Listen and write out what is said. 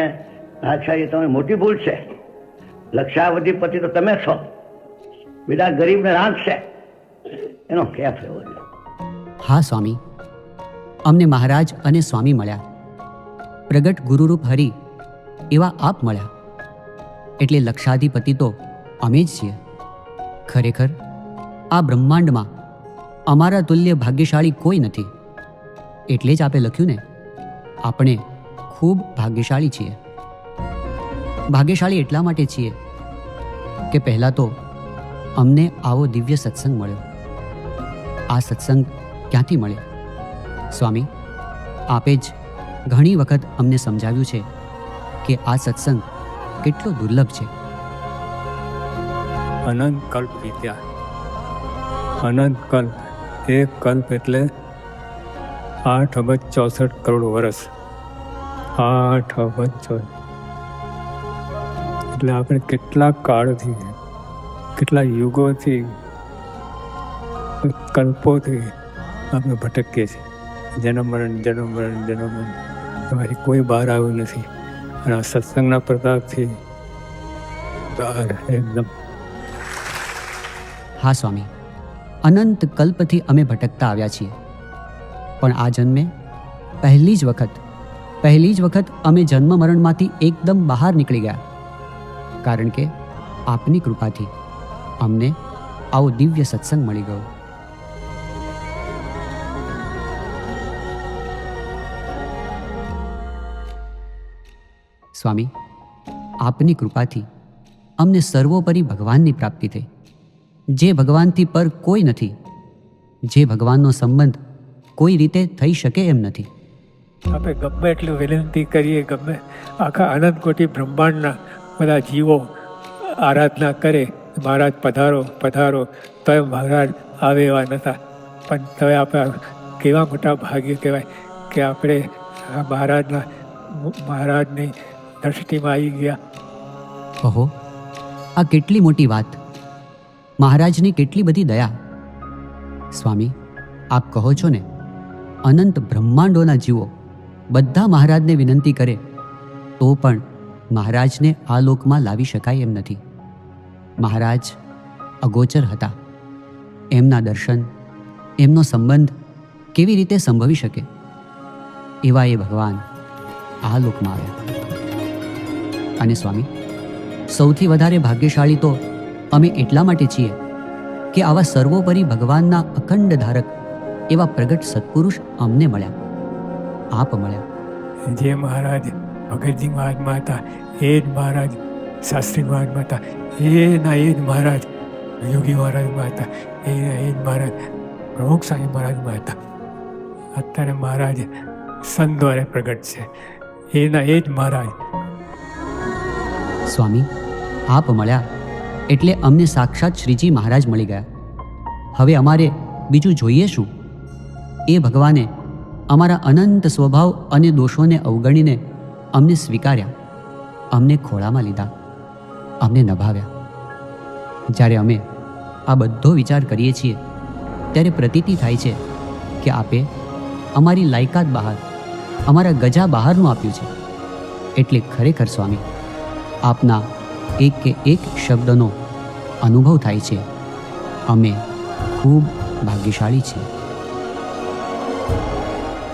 અચ્છા એ તમે મોટી ભૂલ છે. લક્ષાવધિ પતિ તો તમે છો. બીજા ગરીબને રાંધશે એનો કેફ એવો હા, સ્વામી. અમને મહારાજ અને સ્વામી મળ્યા. પ્રગટ ગુરુરૂપ હરિ એવા આપ મળ્યા. એટલે લક્ષાધિપતિ તો અમે જ છીએ. ખરેખર, આ બ્રહ્માંડમાં અમારા તુલ્ય ભાગ્યશાળી કોઈ નથી. એટલે જ આપે લખ્યું ને, આપણે ખૂબ ભાગ્યશાળી છીએ. ભાગ્યશાળી એટલા માટે છીએ કે પહેલાં તો અમને આવો દિવ્ય સત્સંગ મળ્યો. આ સત્સંગ ક્યાંથી મળ્યો? સ્વામી, આપે જ ઘણી વખત અમને સમજાવ્યું છે કે આ સત્સંગ કેટલો દુર્લભ છે. અનંત કલ્પ વિદ્યા. અનંત કલ્પ, એક કલ્પ એટલે આઠ અબજ ચોસઠ કરોડ વર્ષ આઠ અબજ એટલે આપણે કેટલા કાળથી કેટલા યુગોથી, કલ્પોથી આપણે ભટકીએ છીએ. જન્મ મરણ જન્મ મરણ જન્મ મરણ. એમાંથી કોઈ બહાર આવ્યું નથી. અને આ સત્સંગના પ્રતાપથી એકદમ. હા, સ્વામી. અનંત કલ્પથી અમે ભટકતા આવ્યા છીએ. પણ આ જન્મે પહેલી જ વખત પહેલી જ વખત અમે જન્મ મરણમાંથી એકદમ બહાર નીકળી ગયા. કારણ કે આપની કૃપાથી અમને આવો દિવ્ય સત્સંગ મળી ગયો. સ્વામી, આપની કૃપાથી અમને સર્વોપરી ભગવાનની પ્રાપ્તિ થઈ. જે ભગવાનથી પર કોઈ નથી, જે ભગવાનનો સંબંધ કોઈ રીતે થઈ શકે એમ નથી. આપણે ગમે એટલું વિનંતી કરીએ, ગમે આખા અનંત કોટી બ્રહ્માંડના બધા જીવો આરાધના કરે, મહારાજ પધારો પધારો તો મહારાજ આવે એવા નહોતા પણ તો આપણે કેવા મોટા ભાગ્ય કહેવાય કે આપણે આ મહારાજના મહારાજની દ્રષ્ટિમાં આવી ગયા. ઓહો, આ કેટલી મોટી વાત. મહારાજની કેટલી બધી દયા. સ્વામી, આપ કહો છો ને, અનંત બ્રહ્માંડોના જીવો બધા મહારાજને વિનંતી કરે, તો પણ મહારાજને આ લોકમાં લાવી શકાય એમ નથી. મહારાજ અગોચર હતા. એમના દર્શન, એમનો સંબંધ કેવી રીતે સંભવી શકે? એવા એ ભગવાન આ લોકમાં આવ્યા. અને સ્વામી, સૌથી વધારે ભાગ્યશાળી તો અમે એટલા માટે છીએ કે આવા સર્વોપરી ભગવાનના અખંડ ધારક એવા પ્રગટ સત્પુરુષ અમને મળ્યા. આપ મળ્યા. જે મહારાજ ભગતજી મહારાજમાં હતા એ જ મહારાજ શાસ્ત્રી મહારાજમાં હતા એના એ જ મહારાજ યોગી મહારાજમાં હતા એના એ જ મહારાજ પ્રમુખ સાહેબ મહારાજમાં હતા અત્યારે મહારાજ સંત દ્વારા પ્રગટ છે. એના એ જ મહારાજ. સ્વામી આપ મળ્યા એટલે અમને સાક્ષાત શ્રીજી મહારાજ મળી ગયા. હવે અમારે બીજું જોઈએ શું? એ ભગવાને અમારા અનંત સ્વભાવ અને દોષોને અવગણીને અમને સ્વીકાર્યા. અમને ખોળામાં લીધા. અમને નભાવ્યા. જ્યારે અમે આ બધો વિચાર કરીએ છીએ, ત્યારે પ્રતીતિ થાય છે કે આપે અમારી લાયકાત બહાર, અમારા ગજા બહારનું આપ્યું છે. એટલે ખરેખર સ્વામી, આપના એક કે એક શબ્દનો અનુભવ થાય છે. અમે ખૂબ ભાગ્યશાળી છીએ.